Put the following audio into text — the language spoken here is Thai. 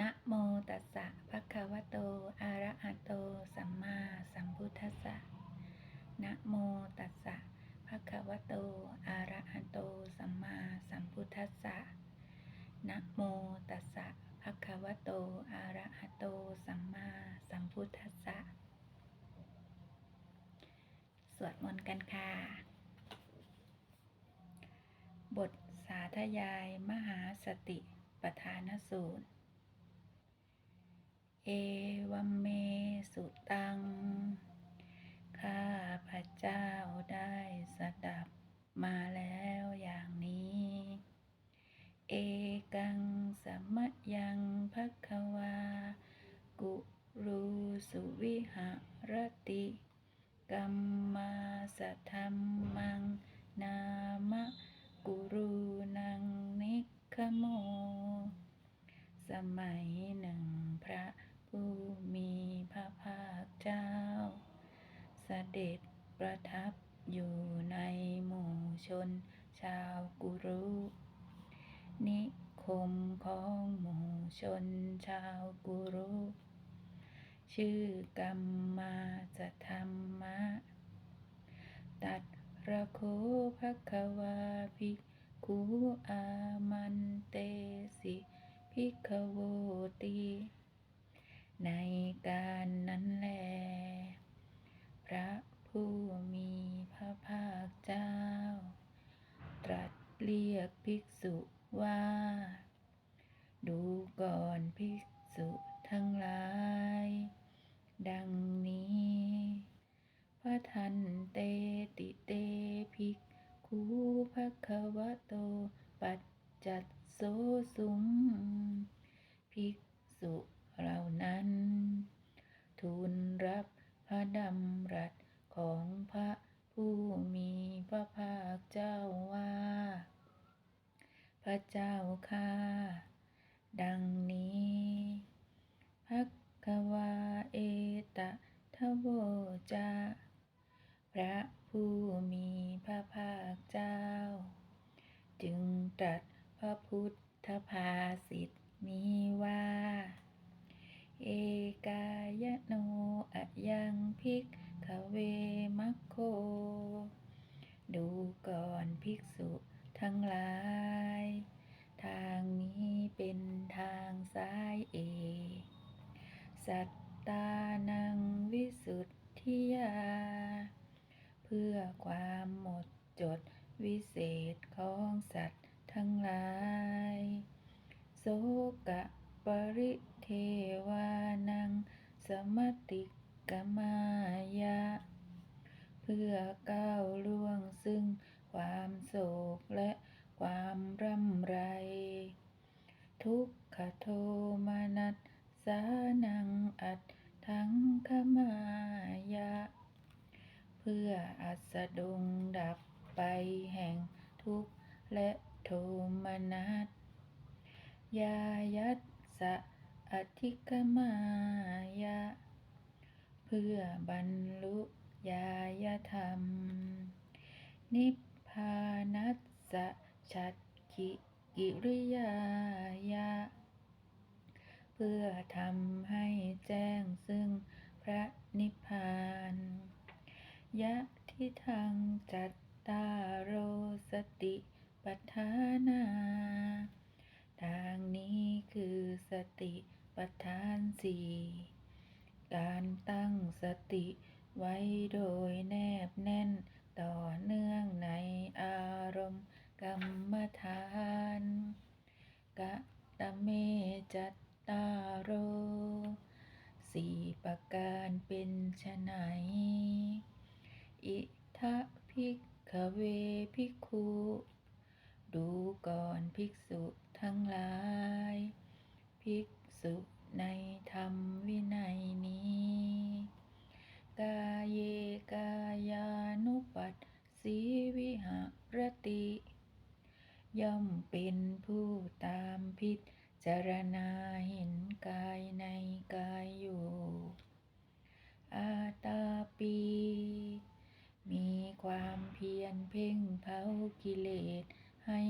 นะโมตัสสะภะคะวะโต อะระหะโต สัมมาสัมพุทธัสสะ นะโมตัสสะภะคะวะโต อะระหะโต สัมมาสัมพุทธัสสะ นะโมตัสสะภะคะวะโต อะระหะโต สัมมาสัมพุทธัสสะ สวดมนต์กันค่ะ บทสาธยายมหาสติปทานสูตร เอวเมสุตัง ข้าพระเจ้าได้สดับมาแล้วอย่างนี้ เอกังสมะยังภควา กุรูสุวิหรติกัมมาสธรรมัง นามะกุรูนังนิคโม สมัยหนึ่งพระ ผู้มีพระภาคเจ้า เสด็จประทับอยู่ในหมู่ชนชาวกุรุ นิคมของหมู่ชนชาวกุรุ ชื่อกัมมาสธรรมะ ตัดระโคภควาภิกขุอามันเตสิภิกขโวติ ในการนั้นแล พระผู้มีพระภาคเจ้า ตรัส เรียกภิกษุว่า ดูก่อนภิกษุทั้งหลาย ดังนี้ พระทันเตติเตภิกขุภควโต ปัจจัตโสสุงภิกษุเหล่านั้น ทูลรับพระดำรัสของพระผู้มีพระภาคเจ้า เจ้าข้าดังนี้ภักวาเอตะทะโวจาพระผู้มีพระภาคเจ้า จึงตรัสพระพุทธภาษิตนี้ว่า เอกายโนอะยังภิกขเวมัคโค ดูก่อนภิกษุทั้งหลาย สัตตานังวิสุทธิยา เพื่อความหมดจดวิเศษของสัตว์ทั้งหลาย โสกะปริเทวานังสมติกมายะ เพื่อก้าวล่วงซึ่งความโศกและความร่ำไร ทุก ขโทมนัสสานังอัดทั้งขมายะ เพื่ออัสดงดับไปแห่งทุกข์และโทมนัสยายัสสะอธิกมายะ เพื่อบรรลุญาญธรรม นิพพานัสสะชัดขิ กิริยายะ เพื่อทำให้แจ้งซึ่งพระนิพพานยะทิทางจัตตาโรสติปัฏฐานา ทางนี้คือสติปัฏฐานสี่การตั้งสติไว้โดยแนบแน่นต่อเนื่องในอารมณ์ กรรมฐานกะตะเมจัตตาโรสี่ประการเป็นไฉนอิทะภิกขเวภิกขุดูก่อนภิกษุทั้งหลาย ภิกษุในธรรมวินัยนี้ กาเยกายานุปัสสีวิหรติ ย่อมเป็นผู้ตามพิจารณาเห็นกายในกายอยู่ อาตาปี มีความเพียรเพ่งเผากิเลสให้